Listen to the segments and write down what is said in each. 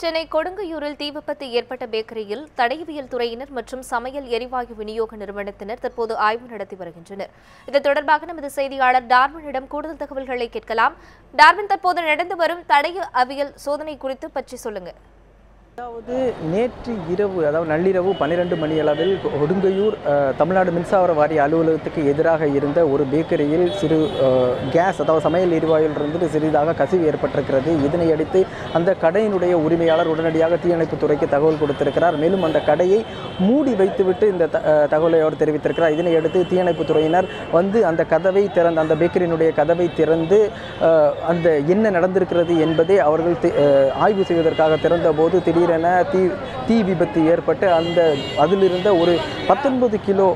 சென்னை கொடுங்கையூரில் தீ விபத்து ஏற்பட்ட பேக்கரியில் தடயவியல் துறையினர் மற்றும் சமையல் எரிவாயு விநியோக நிறுவனத்தினர் தற்போது ஆய்வு நடத்தி வருகின்றனர். இது தொடர்பாக நமது செய்தியாளர் டார்வினிடம் கூடுதல் தகவல்களை கேட்கலாம். டார்வின் தற்போது நடந்து வரும் தடய அவியல் சோதனை குறித்து பற்றி சொல்லுங்க. அதாவது நேற்று இரவு அதாவது நள்ளிரவு பன்னிரெண்டு மணி அளவில் ஒடுங்கையூர் தமிழ்நாடு மின்சார வாரிய அலுவலகத்துக்கு எதிராக இருந்த ஒரு பேக்கரியில் சிறு கேஸ் அதாவது சமையல் எரிவாயுவிலிருந்து சிறிதாக கசிவு ஏற்பட்டிருக்கிறது. இதனை அடுத்து அந்த கடையினுடைய உரிமையாளர் உடனடியாக தீயணைப்பு துறைக்கு தகவல் கொடுத்திருக்கிறார். மேலும் அந்த கடையை மூடி வைத்துவிட்டு இந்த த- தகவலை அவர் தெரிவித்திருக்கிறார். இதனை அடுத்து துறையினர் வந்து அந்த கதவை திறந்து அந்த பேக்கரியினுடைய கதவை திறந்து அந்த என்ன நடந்திருக்கிறது என்பதை அவர்கள் ஆய்வு செய்வதற்காக திறந்தபோது திடீரென தீ தீ விபத்து ஏற்பட்டு அந்த அதிலிருந்த ஒரு பத்தொன்பது கிலோ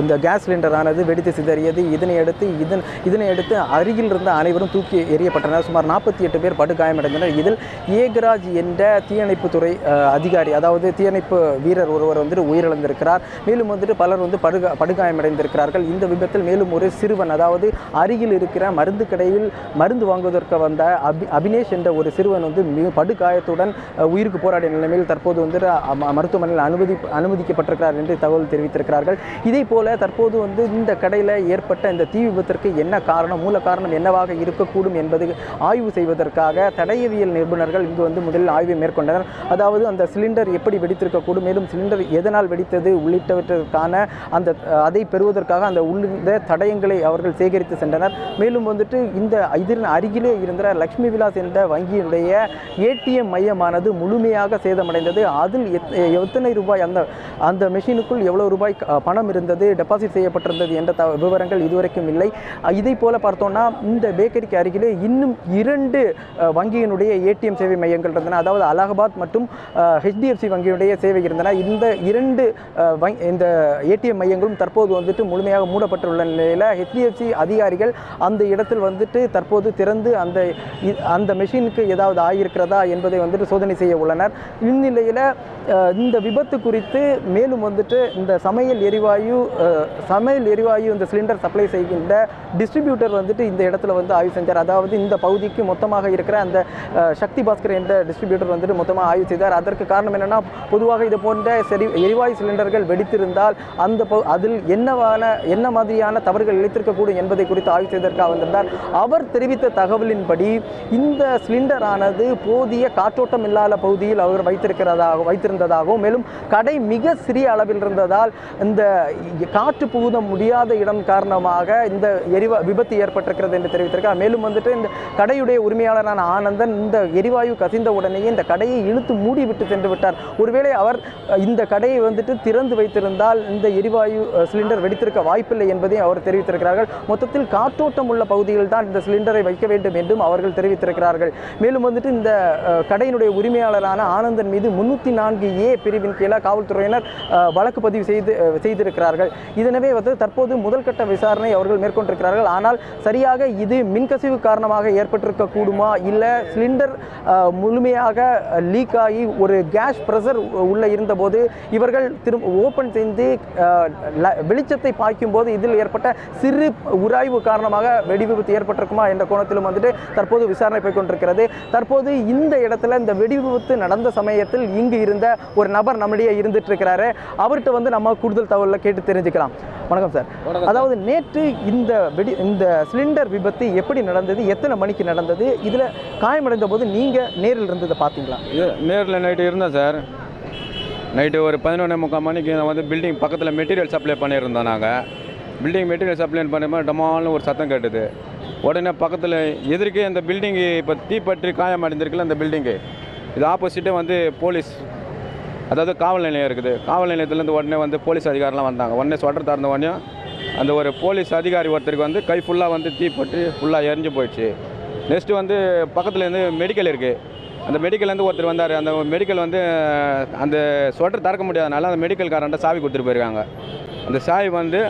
இந்த கேஸ் சிலிண்டரானது வெடித்து சிதறியது. இதனை அடுத்து இதன் இதனை அடுத்து அருகில் இருந்த அனைவரும் தூக்கி எறியப்பட்டனர். சுமார் நாற்பத்தி எட்டு பேர் படுகாயமடைந்தனர் இதில் ஏகராஜ் என்ற தீயணைப்புத்துறை அதிகாரி அதாவது தீயணைப்பு வீரர் ஒருவர் வந்துட்டு உயிரிழந்திருக்கிறார். மேலும் வந்துட்டு பலர் வந்து படுகா படுகாயமடைந்திருக்கிறார்கள் இந்த விபத்தில் மேலும் ஒரு சிறுவன் அதாவது அருகில் இருக்கிற மருந்து கடையில் மருந்து வாங்குவதற்கு வந்த அபி அபினேஷ் என்ற ஒரு சிறுவன் வந்து மிக படுகாயத்துடன் உயிருக்கு போராடிய நிலைமையில் தற்போது வந்து ம- மருத்துவமனையில் அனுமதி அனுமதிக்கப்பட்டிருக்கிறார் என்று தகவல் தெரிவித்திருக்கிறார்கள். இதே போல தற்போது வந்து இந்த கடையில் ஏற்பட்ட இந்த தீ விபத்திற்கு என்ன காரணம் மூல காரணம் என்னவாக இருக்கக்கூடும் என்பது ஆய்வு செய்வதற்காக தடயவியல் நிபுணர்கள் இங்கு வந்து முதலில் ஆய்வை மேற்கொண்டனர். அதாவது அந்த சிலிண்டர் எப்படி வெடித்திருக்கக்கூடும் மேலும் சிலிண்டர் எதனால் வெடித்தது உள்ளிட்டவற்றிற்கான அந்த அதை பெறுவதற்காக அந்த உள்ளிருந்த தடயங்களை அவர்கள் சேகரித்து சென்றனர். மேலும் வந்துட்டு இந்த இதன் அருகிலே இருந்த லக்ஷ்மி விலாஸ் என்ற வங்கியினுடைய ஏடிஎம் மையமானது முழுமையாக சேதமடைந்தது. அதில் எத்- எத்தனை ரூபாய் அந்த அந்த மெஷினுக்குள் எவ்வளோ ரூபாய் பணம் இருந்தது டெபாசிட் செய்யப்பட்டிருந்தது என்ற த விவரங்கள் இதுவரைக்கும் இல்லை. இதை போல பார்த்தோம்னா இந்த பேக்கரிக்கு அருகிலே இன்னும் இரண்டு வங்கியினுடைய ஏடிஎம் சேவை மையங்கள் இருந்தன. அதாவது அலகாபாத் மற்றும் ஹெச்டிஎஃப்சி வங்கியினுடைய சேவை இருந்தன. இந்த இரண்டு இந்த ஏடிஎம் மையங்களும் தற்போது வந்துட்டு முழுமையாக மூடப்பட்டுள்ள நிலையில் ஹெச்டிஎஃப்சி அதிகாரிகள் அந்த இடத்தில் வந்துட்டு தற்போது திறந்து அந்த அந்த மெஷினுக்கு ஏதாவது ஆகியிருக்கிறதா என்பதை வந்துட்டு சோதனை செய்ய உள்ளனர். இந்நிலையில் இந்த விபத்து குறித்து மேலும் வந்துட்டு இந்த சமையல் எரிவாயு சமையல் எரிவாயு இந்த சிலிண்டர் சப்ளை செய்கின்ற டிஸ்ட்ரிபியூட்டர் வந்துட்டு இந்த இடத்துல வந்து ஆய்வு செஞ்சார். அதாவது இந்த பகுதிக்கு மொத்தமாக இருக்கிற அந்த சக்தி பாஸ்கர் என்ற டிஸ்ட்ரிபியூட்டர் வந்துட்டு மொத்தமாக ஆய்வு செய்தார். அதற்கு காரணம் என்னென்னா பொதுவாக இது போன்ற செரி எரிவாயு சிலிண்டர்கள் வெடித்திருந்தால் அந்த பகு- அதில் என்னவான என்ன மாதிரியான தவறுகள் இழைத்திருக்கக்கூடும் என்பதை குறித்து ஆய்வு செய்வதற்காக வந்திருந்தார். அவர் தெரிவித்த தகவலின்படி இந்த சிலிண்டரானது போதிய காற்றோட்டம் இல்லாத பகுதியில் அவர் வைத்திருக்கிறதாக வைத்திருந்ததாகவும் மேலும் கடை மிக சிறிய அளவில் இருந்ததால் இந்த காற்று புகுத முடியாத இடம் காரணமாக இந்த எரிவா விபத்து ஏற்பட்டிருக்கிறது என்று தெரிவித்திருக்கிறார். மேலும் வந்துட்டு இந்த கடையுடைய உரிமையாளரான ஆனந்தன் இந்த எரிவாயு கசிந்த உடனேயே இந்த கடையை இழுத்து மூடிவிட்டு சென்று விட்டார். ஒருவேளை அவர் இந்த கடையை வந்துட்டு திறந்து வைத்திருந்தால் இந்த எரிவாயு சிலிண்டர் வெடித்திருக்க வாய்ப்பில்லை என்பதையும் அவர் தெரிவித்திருக்கிறார்கள். மொத்தத்தில் காற்றோட்டம் உள்ள பகுதியில் தான் இந்த சிலிண்டரை வைக்க வேண்டும் என்றும் அவர்கள் தெரிவித்திருக்கிறார்கள். மேலும் வந்துட்டு இந்த கடையினுடைய உரிமையாளர் உரிமையாளரான ஆனந்தன் மீது முன்னூற்றி நான்கு ஏ பிரிவின் கீழே காவல்துறையினர் வழக்கு பதிவு செய்து செய்திருக்கிறார்கள். இதனவே வந்து தற்போது முதல்கட்ட விசாரணை அவர்கள் மேற்கொண்டிருக்கிறார்கள். ஆனால் சரியாக இது மின்கசிவு காரணமாக ஏற்பட்டிருக்க கூடுமா இல்லை சிலிண்டர் முழுமையாக லீக் ஆகி ஒரு கேஸ் ப்ரெஷர் உள்ளே இருந்தபோது இவர்கள் திரும்ப ஓப்பன் செய்து வெளிச்சத்தை பாய்க்கும் போது இதில் ஏற்பட்ட சிறு உராய்வு காரணமாக வெடி விபத்து ஏற்பட்டிருக்குமா என்ற கோணத்திலும் வந்துட்டு தற்போது விசாரணை போய்கொண்டிருக்கிறது தற்போது இந்த இடத்துல இந்த வெடி விபத்து நடந்த சமயத்தில் இங்கு இருந்த ஒரு நபர் நம்மிடையே இருந்துட்டு இருக்கிறாரு அவர்கிட்ட வந்து நம்ம கூடுதல் தகவலை கேட்டு தெரிஞ்சுக்கலாம். வணக்கம் சார். அதாவது நேற்று இந்த வெடி இந்த சிலிண்டர் விபத்து எப்படி நடந்தது எத்தனை மணிக்கு நடந்தது இதில் காயமடைந்த போது நீங்கள் நேரில் இருந்ததை பார்த்தீங்களா? நேரில் நைட்டு இருந்தோம் சார். நைட்டு ஒரு பதினொன்று முக்கால் மணிக்கு நான் வந்து பில்டிங் பக்கத்தில் மெட்டீரியல் சப்ளை பண்ணியிருந்தோம் நாங்கள் பில்டிங் மெட்டீரியல் சப்ளை பண்ணும்போது டமால்னு ஒரு சத்தம் கேட்டுது. உடனே பக்கத்தில் எதிர்க்கே அந்த பில்டிங்கு இப்போ தீப்பற்றி காயம் அடைந்திருக்குல்ல அந்த பில்டிங்கு இது ஆப்போசிட்டே வந்து போலீஸ் அதாவது காவல் நிலையம் இருக்குது. காவல் நிலையத்துலேருந்து உடனே வந்து போலீஸ் அதிகாரிலாம் வந்தாங்க. உடனே ஸ்வெட்டர் திறந்த உடனே அந்த ஒரு போலீஸ் அதிகாரி ஒருத்தருக்கு வந்து கை ஃபுல்லாக வந்து தீப்பற்றி ஃபுல்லாக எரிஞ்சு போயிடுச்சு. நெக்ஸ்ட்டு வந்து பக்கத்துலேருந்து மெடிக்கல் இருக்குது அந்த மெடிக்கல்லேருந்து ஒருத்தர் வந்தார். அந்த மெடிக்கல் வந்து அந்த ஸ்வெட்டர் திறக்க முடியாதனால அந்த மெடிக்கல்காரன்ட்ட சாவி கொடுத்துட்டு போயிருக்காங்க. அந்த சாவி வந்து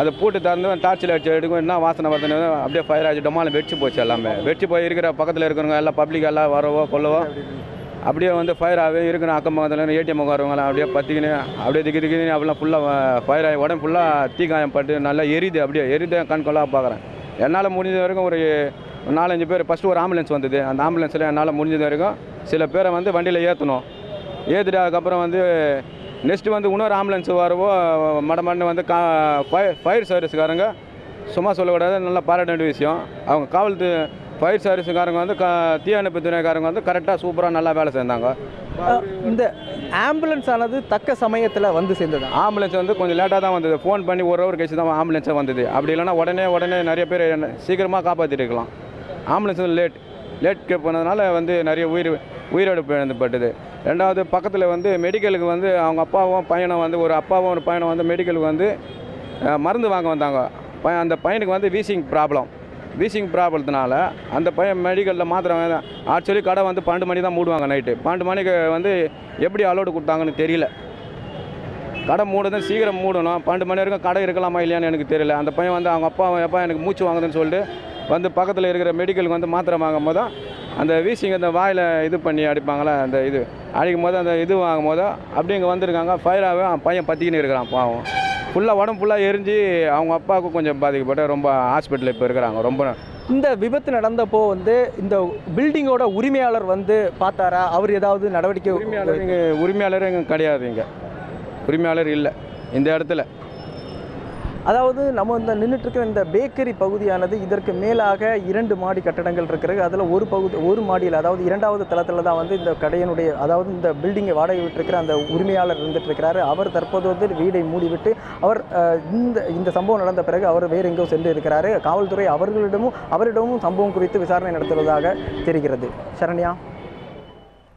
அதை பூட்டு திறந்து டார்ச்சில் வச்சு எடுக்கும். என்ன வாசனை வருதுன்னு அப்படியே ஃபயர் ஆச்சு டொமாலும் வெடிச்சு போச்சு எல்லாமே. வெடிச்சு போய் இருக்கிற பக்கத்தில் இருக்கிறவங்க எல்லாம் பப்ளிக் எல்லாம் வரவோ கொள்ளவோ அப்படியே வந்து ஃபயர் ஆகவே இருக்கணும் அக்கம் பக்கத்தில் ஏடிஎம் வரவங்களாம் அப்படியே பற்றிக்கின்னு அப்படியே திக்கி திக்கின்னு அப்படிலாம் ஃபுல்லாக ஃபயர் ஆகி உடம்பு ஃபுல்லாக தீ காயம் பட்டு நல்லா எரியுது அப்படியே எரியுது கண் கொள்ளாக பார்க்குறேன் என்னால் முடிஞ்ச வரைக்கும் ஒரு நாலஞ்சு பேர் ஃபஸ்ட்டு ஒரு ஆம்புலன்ஸ் வந்தது. அந்த ஆம்புலன்ஸில் என்னால் முடிஞ்சது வரைக்கும் சில பேரை வந்து வண்டியில் ஏற்றணும் ஏற்றிட்டு அதுக்கப்புறம் வந்து நெக்ஸ்ட்டு வந்து இன்னொரு ஆம்புலன்ஸ் வரவோ மடமடன்னு வந்து கா ஃபயர் ஃபயர் சர்வீஸ்காரங்க சும்மா சொல்லக்கூடாது நல்லா பாராட்ட வேண்டிய விஷயம். அவங்க காவல்து ஃபயர் சர்வீஸுக்காரங்க வந்து க தீயணைப்பு துறைக்காரங்க வந்து கரெக்டாக சூப்பராக நல்லா வேலை செஞ்சாங்க இந்த ஆம்புலன்ஸ் ஆனது தக்க சமயத்தில் வந்து சேர்ந்ததா? ஆம்புலன்ஸ் வந்து கொஞ்சம் லேட்டாக தான் வந்தது. ஃபோன் பண்ணி ஒரு ஹவர் கழிச்சு தான் ஆம்புலன்ஸே வந்தது. அப்படி இல்லைன்னா உடனே உடனே நிறைய பேர் என்ன சீக்கிரமாக காப்பாற்றிட்டு இருக்கலாம். ஆம்புலன்ஸ் வந்து லேட் லேட் போனதுனால வந்து நிறைய உயிர் உயிரிழப்பு இழந்துப்பட்டது ரெண்டாவது பக்கத்தில் வந்து மெடிக்கலுக்கு வந்து அவங்க அப்பாவும் பையனும் வந்து ஒரு அப்பாவும் ஒரு பையனும் வந்து மெடிக்கலுக்கு வந்து மருந்து வாங்க வந்தாங்க. அந்த பையனுக்கு வந்து வீசிங் ப்ராப்ளம் வீசிங் ப்ராப்ளத்தினால அந்த பையன் மெடிக்கலில் மாத்திரை ஆக்சுவலி கடை வந்து பன்னெண்டு மணி தான் மூடுவாங்க நைட்டு பன்னெண்டு மணிக்கு வந்து எப்படி அலோடு கொடுத்தாங்கன்னு தெரியல. கடை மூடுதான் சீக்கிரம் மூடணும். பன்னெண்டு மணி வரைக்கும் கடை இருக்கலாமா இல்லையான்னு எனக்கு தெரியல. அந்த பையன் வந்து அவங்க அப்பா அப்பா எனக்கு மூச்சு வாங்குதுன்னு சொல்லிட்டு வந்து பக்கத்தில் இருக்கிற மெடிக்கலுக்கு வந்து மாத்திரை வாங்கும் போது அந்த வீசிங் அந்த வாயில் இது பண்ணி அடிப்பாங்களே அந்த இது. அடிக்கும் போது அந்த இது வாங்கும் போது அப்படி இங்கே வந்திருக்காங்க. ஃபயராகவே பையன் பற்றிக்கின்னு இருக்கிறான் பாவம். ஃபுல்லாக உடம்பு ஃபுல்லாக எரிஞ்சு அவங்க அப்பாவுக்கும் கொஞ்சம் பாதிக்கப்பட்டு ரொம்ப ஹாஸ்பிட்டலில் இப்போ இருக்கிறாங்க. ரொம்ப இந்த விபத்து நடந்தப்போ வந்து இந்த பில்டிங்கோட உரிமையாளர் வந்து பார்த்தாரா? அவர் ஏதாவது நடவடிக்கை உரிமையாளர் இங்கே உரிமையாளர் இங்கே கிடையாது இங்கே. உரிமையாளர் இல்லை. இந்த இடத்துல. அதாவது நம்ம இந்த நின்றுட்டுருக்கிற இந்த பேக்கரி பகுதியானது இதற்கு மேலாக இரண்டு மாடி கட்டடங்கள் இருக்கிறது. அதில் ஒரு பகுதி ஒரு மாடியில் அதாவது இரண்டாவது தளத்தில் தான் வந்து இந்த கடையினுடைய அதாவது இந்த பில்டிங்கை வாடகை விட்டுருக்கிற அந்த உரிமையாளர் இருந்துட்டுருக்கிறாரு. அவர் தற்போது வந்து வீடை மூடிவிட்டு அவர் இந்த இந்த சம்பவம் நடந்த பிறகு அவர் வேறு எங்கோ சென்று இருக்கிறாரு. காவல்துறை அவர்களிடமும் அவரிடமும் சம்பவம் குறித்து விசாரணை நடத்துவதாக தெரிகிறது. சரண்யா?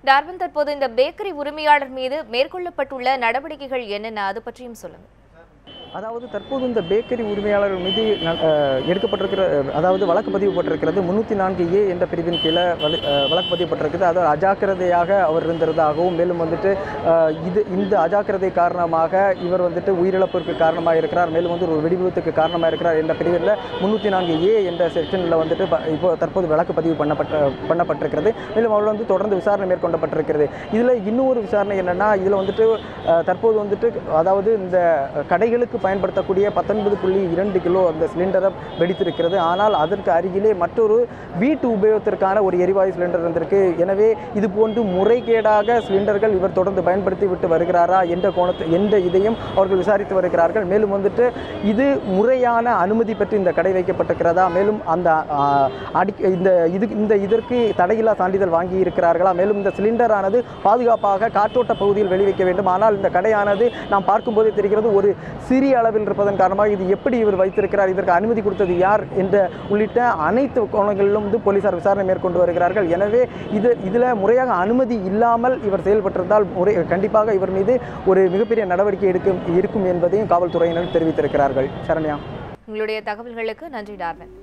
டார்வின் தற்போது இந்த பேக்கரி உரிமையாளர் மீது மேற்கொள்ளப்பட்டுள்ள நடவடிக்கைகள் என்னென்ன? அது பற்றியும் சொல்லுங்கள் அதாவது தற்போது இந்த பேக்கரி உரிமையாளர்கள் மீது எடுக்கப்பட்டிருக்கிற அதாவது வழக்கு பதிவுப்பட்டிருக்கிறது முன்னூற்றி நான்கு ஏ என்ற பிரிவின் கீழே வழ- வழக்கு பதிவுப்பட்டிருக்குது அதாவது அஜாக்கிரதையாக அவர் இருந்திருந்ததாகவும் மேலும் வந்துட்டு இது இந்த அஜாக்கிரதை காரணமாக இவர் வந்துட்டு உயிரிழப்பிற்கு காரணமாக இருக்கிறார். மேலும் வந்து ஒரு வெடிவிபத்துக்கு காரணமாக இருக்கிறார் என்ற பிரிவில் முன்னூற்றி நான்கு ஏ என்ற செக்ஷனில் வந்துட்டு இப்போ தற்போது வழக்கு பதிவு பண்ணப்பட்ட பண்ணப்பட்டிருக்கிறது. மேலும் அவர் வந்து தொடர்ந்து விசாரணை மேற்கொள்ளப்பட்டிருக்கிறது இதில் இன்னொரு விசாரணை என்னென்னா இதில் வந்துட்டு தற்போது வந்துட்டு அதாவது இந்த கடைகளுக்கு பயன்படுத்தக்கூடிய பத்தொன்பது புள்ளி இரண்டு கிலோ அந்த சிலிண்டரை வெடித்திருக்கிறது. ஆனால் அதற்கு அருகிலே மற்றொரு வீட்டு உபயோகத்திற்கான ஒரு எரிவாயு சிலிண்டர் இருந்திருக்கு. எனவே இது போன்று முறைகேடாக சிலிண்டர்கள் இவர் தொடர்ந்து பயன்படுத்தி விட்டு வருகிறாரா என்ற கோணத்தை என்ற இதையும் அவர்கள் விசாரித்து வருகிறார்கள். மேலும் வந்துட்டு இது முறையான அனுமதி பெற்று இந்த கடை வைக்கப்பட்டிருக்கிறதா? மேலும் அந்த அடி இந்த இது இந்த இதற்கு தடையில்லா சான்றிதழ் வாங்கி இருக்கிறார்களா? மேலும் இந்த சிலிண்டரானது பாதுகாப்பாக காற்றோட்ட பகுதியில் வெளிவைக்க வேண்டும். ஆனால் இந்த கடையானது நாம் பார்க்கும்போதே தெரிகிறது ஒரு சிறிய அளவில் இருப்பதன் காரணமாக இது எப்படி இவர் வைத்திருக்கிறார் இதற்கு அனுமதி கொடுத்தது யார் என்ற உள்ளிட்ட அனைத்து கோணங்களிலும் வந்து போலீசார் விசாரணை மேற்கொண்டு வருகிறார்கள். எனவே இது இதில் முறையாக அனுமதி இல்லாமல் இவர் செயல்பட்டிருந்தால் முறை கண்டிப்பாக இவர் மீது ஒரு மிகப்பெரிய நடவடிக்கை எடுக்கும் இருக்கும் என்பதையும் காவல்துறையினர் தெரிவித்திருக்கிறார்கள். சரண்யா. உங்களுடைய தகவல்களுக்கு நன்றி டார்வின்.